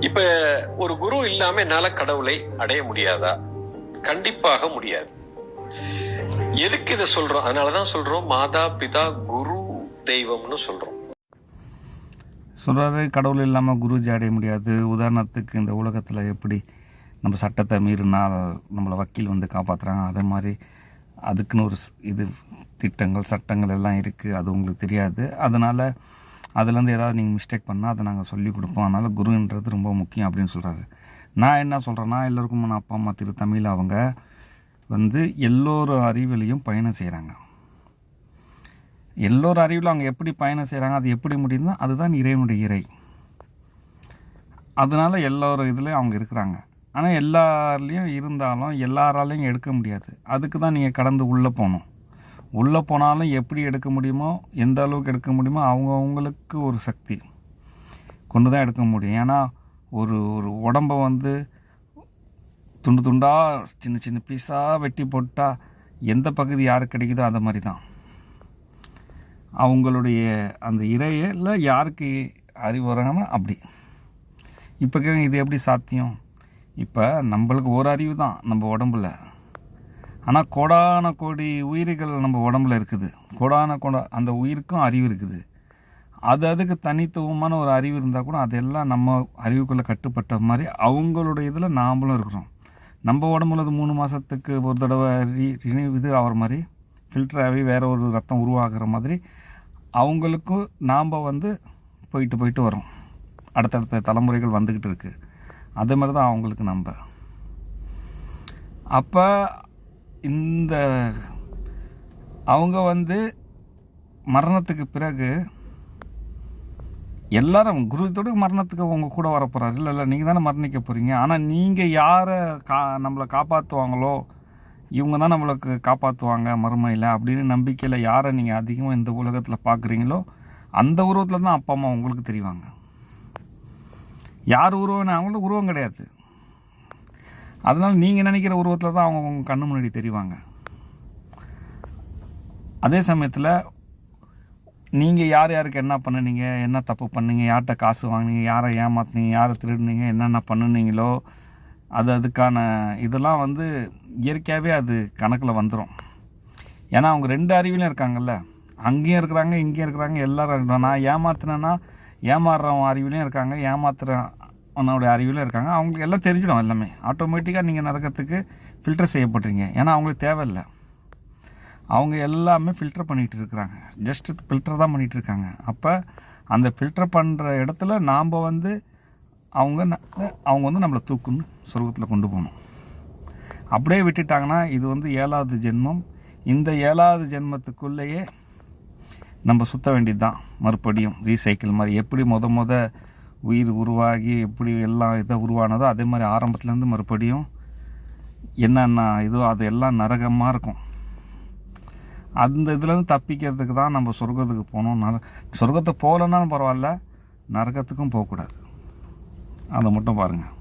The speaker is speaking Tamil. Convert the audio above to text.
இப்ப ஒரு குரு இல்லாம என்னால கடவுளை அடைய முடியாதா? கண்டிப்பாக முடியாது. எதுக்கு இதை சொல்றோம்? அதனாலதான் சொல்றோம் மாதா பிதா குரு தெய்வம்னு சொல்றோம். சொல்கிறாரு கடவுள் இல்லாமல் குருஜி அடைய முடியாது. உதாரணத்துக்கு இந்த உலகத்தில் எப்படி நம்ம சட்டத்தை மீறினால் நம்மளை வக்கீல் வந்து காப்பாற்றுறாங்க அதே மாதிரி அதுக்குன்னு ஒரு இது திட்டங்கள் சட்டங்கள் எல்லாம் இருக்குது அது உங்களுக்கு தெரியாது. அதனால் அதுலேருந்து ஏதாவது நீங்கள் மிஸ்டேக் பண்ணால் அதை நாங்கள் சொல்லி கொடுப்போம். அதனால் குருன்றது ரொம்ப முக்கியம் அப்படின்னு சொல்கிறாரு நான் என்ன சொல்கிறேன்னா எல்லோருக்கும் நான் அப்பா அம்மா திரு தமிழ் அவங்க வந்து எல்லோரும் அறிவிலையும் பயணம் செய்கிறாங்க எல்லோரும் அறிவில் அவங்க எப்படி பயணம் செய்கிறாங்க அது எப்படி முடியுதோ அதுதான் இறைவனுடைய இறை. அதனால எல்லோரும் இதுலேயும் அவங்க இருக்கிறாங்க. ஆனால் எல்லாருலேயும் இருந்தாலும் எல்லாராலையும் எடுக்க முடியாது. அதுக்கு தான் நீங்கள் கடந்து உள்ளே போகணும். உள்ளே போனாலும் எப்படி எடுக்க முடியுமோ எந்த அளவுக்கு எடுக்க முடியுமோ அவங்கவுங்களுக்கு ஒரு சக்தி கொண்டு தான் எடுக்க முடியும். ஏன்னா ஒரு ஒரு உடம்பை வந்து துண்டு துண்டாக சின்ன சின்ன பீஸாக வெட்டி போட்டால் எந்த பகுதி யாருக்கு கிடைக்குதோ அந்த மாதிரி தான் அவங்களுடைய அந்த இறையில் யாருக்கு அறிவு வராங்கன்னா அப்படி. இப்போ இது எப்படி சாத்தியம்? இப்போ நம்மளுக்கு ஒரு அறிவு தான் நம்ம உடம்புல. ஆனால் கோடான கோடி உயிர்கள் நம்ம உடம்புல இருக்குது. கோடான கோடா அந்த உயிருக்கும் அறிவு இருக்குது. அது அதுக்கு தனித்துவமான ஒரு அறிவு இருந்தால் கூட அதெல்லாம் நம்ம அறிவுக்குள்ளே கட்டுப்பட்ட மாதிரி அவங்களுடைய இதில் நாமளும் இருக்கிறோம். நம்ம உடம்புல அது மூணு மாதத்துக்கு ஒரு தடவை ரீ இது ஆகிற மாதிரி ஃபில்டர் ஆகி வேறு ஒரு ரத்தம் உருவாகிற மாதிரி அவங்களுக்கும் நாம் வந்து போயிட்டு போயிட்டு வரோம். அடுத்தடுத்த தலைமுறைகள் வந்துக்கிட்டு இருக்குது அதே மாதிரி தான் அவங்களுக்கு நம்ம. அப்போ இந்த அவங்க வந்து மரணத்துக்கு பிறகு எல்லாரும் குருத்தோடு மரணத்துக்கு அவங்க கூட வரப்போகிறாரு இல்லை இல்லை நீங்கள் தானே மரணிக்க போகிறீங்க ஆனால் நீங்கள் யாரை கா நம்மளை காப்பாற்றுவாங்களோ இவங்க தான் நம்மளுக்கு காப்பாற்றுவாங்க மறுமையில் அப்படின்னு நம்பிக்கையில் யாரை நீங்கள் அதிகமாக இந்த உலகத்தில் பார்க்குறீங்களோ அந்த உருவத்தில் தான் அப்பா அம்மா உங்களுக்கு தெரிவாங்க. யார் உருவம் அவங்களுக்கு உருவம் கிடையாது. அதனால் நீங்கள் நினைக்கிற உருவத்தில் தான் அவங்க உங்கள் கண்ணு முன்னாடி தெரிவாங்க. அதே சமயத்தில் நீங்கள் யார் யாருக்கு என்ன பண்ணுனீங்க என்ன தப்பு பண்ணீங்க யார்கிட்ட காசு வாங்குனீங்க யாரை ஏமாத்துனீங்க யாரை திருடுனீங்க என்னென்ன பண்ணுனீங்களோ அது அதுக்கான இதெல்லாம் வந்து இயற்கையாகவே அது கணக்கில் வந்துடும் ஏன்னா அவங்க ரெண்டு அறிவிலும் இருக்காங்கல்ல. அங்கேயும் இருக்கிறாங்க இங்கேயும் இருக்கிறாங்க எல்லாரும் நான் ஏமாத்தினேன்னா ஏமாறுறவன் அறிவிலையும் இருக்காங்க ஏமாத்துறவனோட அறிவிலும் இருக்காங்க. அவங்களுக்கு எல்லாம் தெரிஞ்சிடும் எல்லாமே. ஆட்டோமேட்டிக்காக நீங்கள் நரகத்துக்கு ஃபில்டர் செய்யப்படுறீங்க ஏன்னா அவங்களுக்கு தேவையில்லை. அவங்க எல்லாமே ஃபில்டர் பண்ணிகிட்டு இருக்கிறாங்க. ஜஸ்ட் ஃபில்டர் தான் பண்ணிகிட்டு இருக்காங்க. அப்போ அந்த ஃபில்டர் பண்ணுற இடத்துல நாம் வந்து அவங்க ந- அவங்க வந்து நம்மளை தூக்குன்னு சொர்க்கத்தில் கொண்டு போகணும். அப்படியே விட்டுட்டாங்கன்னா இது வந்து ஏழாவது ஜென்மம். இந்த ஏழாவது ஜென்மத்துக்குள்ளேயே நம்ம சுத்த வேண்டியது தான் மறுபடியும் ரீசைக்கிள் மாதிரி எப்படி முத முத உயிர் உருவாகி எப்படி எல்லாம் இதை உருவானதோ அதே மாதிரி ஆரம்பத்துலேருந்து மறுபடியும் என்னென்ன இதோ அது எல்லாம் நரகமாக இருக்கும். அந்த இதுலேருந்து தப்பிக்கிறதுக்கு தான் நம்ம சொர்க்கத்துக்கு போகணும். நர சொர்க்கத்தை போகலன்னாலும் பரவாயில்ல நரகத்துக்கும் போகக்கூடாது. அதை மட்டும் பாருங்கள்